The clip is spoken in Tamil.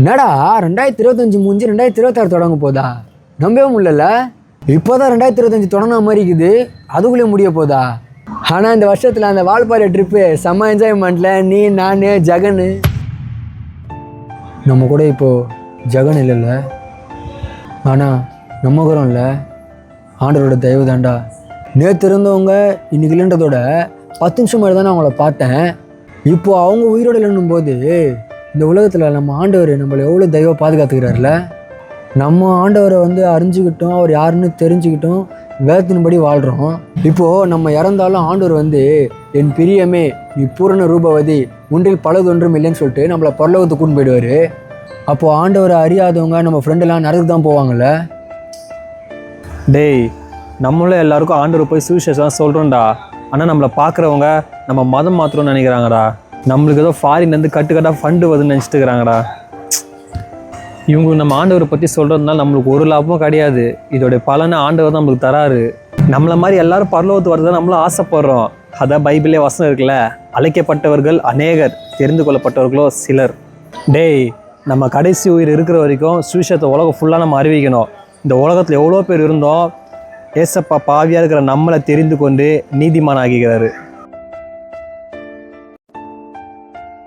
என்னடா ரெண்டாயிரத்தி இருபத்தஞ்சி முடிஞ்சு ரெண்டாயிரத்தி இருபத்தாறு தொடங்க போதா? நம்பவே முடியல இப்போதான் ரெண்டாயிரத்தி இருபத்தஞ்சி தொடங்கின மாதிரி இருக்குது. அதுக்குள்ளேயே முடிய போதா? ஆனால் இந்த வருஷத்தில் அந்த வால்பாறை ட்ரிப்பு செம்ம என்ஜாய்மெண்ட்டில் நீ நான் ஜெகன். நம்ம கூட இப்போது ஜெகன் இல்லைல்ல. ஆனால் நம்ம கூட இல்லை. ஆண்டரோட தயவு தாண்டா. நேற்று இருந்தவங்க இன்னைக்கு இல்லைன்றதோட பத்து நிமிஷம் மாதிரி தானே அவங்கள பார்த்தேன். இப்போ அவங்க உயிரோடு இல்லைன்னும் போது இந்த உலகத்தில் நம்ம ஆண்டவர் நம்மளை எவ்வளோ தெய்வம் பாதுகாத்துக்கிறாருல நம்ம ஆண்டவரை வந்து அறிஞ்சுக்கிட்டோம் அவர் யாருன்னு தெரிஞ்சுக்கிட்டோம் வேதத்தின்படி வாழ்கிறோம் இப்போது நம்ம இறந்தாலும் ஆண்டவர் வந்து என் பிரியமே நீ பூரண ரூபவதி ஒன்றில் பலதொன்றும் இல்லைன்னு சொல்லிட்டு நம்மளை பரலோகத்துக்கு கூண்டு போயிடுவார். அப்போது ஆண்டவரை அறியாதவங்க நம்ம ஃப்ரெண்டெல்லாம் நரக்கு தான் போவாங்கள்ல டேய் நம்மளும் எல்லாருக்கும் ஆண்டவர் போய் சுவிசேஷம் சொல்கிறோம்டா ஆனால் நம்மளை பார்க்குறவங்க நம்ம மதம் மாத்திரம்னு நினைக்கிறாங்கடா. நம்மளுக்கு ஏதோ ஃபாரின்லேருந்து கட்டு கட்டாக ஃபண்டு வருதுன்னு நினச்சிட்டு இருக்கிறாங்கடா இவங்க நம்ம ஆண்டவரை பற்றி சொல்கிறதுனால நம்மளுக்கு ஒரு லாபமும் கிடையாது. இதோடைய பலனை ஆண்டவர் தான் நம்மளுக்கு தராரு. நம்மளை மாதிரி எல்லாரும் பரலோகத்து வரதான் நம்மளும் ஆசைப்படுறோம். அதான் பைபிளே வசனம் இருக்குல்ல அழைக்கப்பட்டவர்கள் அநேகர் தெரிந்து கொள்ளப்பட்டவர்களோ சிலர். டேய் நம்ம கடைசி உயிர் இருக்கிற வரைக்கும் சுவிஷத்தை உலகம் ஃபுல்லாக நம்ம அறிவிக்கணும். இந்த உலகத்தில் எவ்வளோ பேர் இருந்தோம்? ஏசப்பா பாவியாக இருக்கிற நம்மளை தெரிந்து கொண்டு நீதிமான் ஆகிக்கிறாரு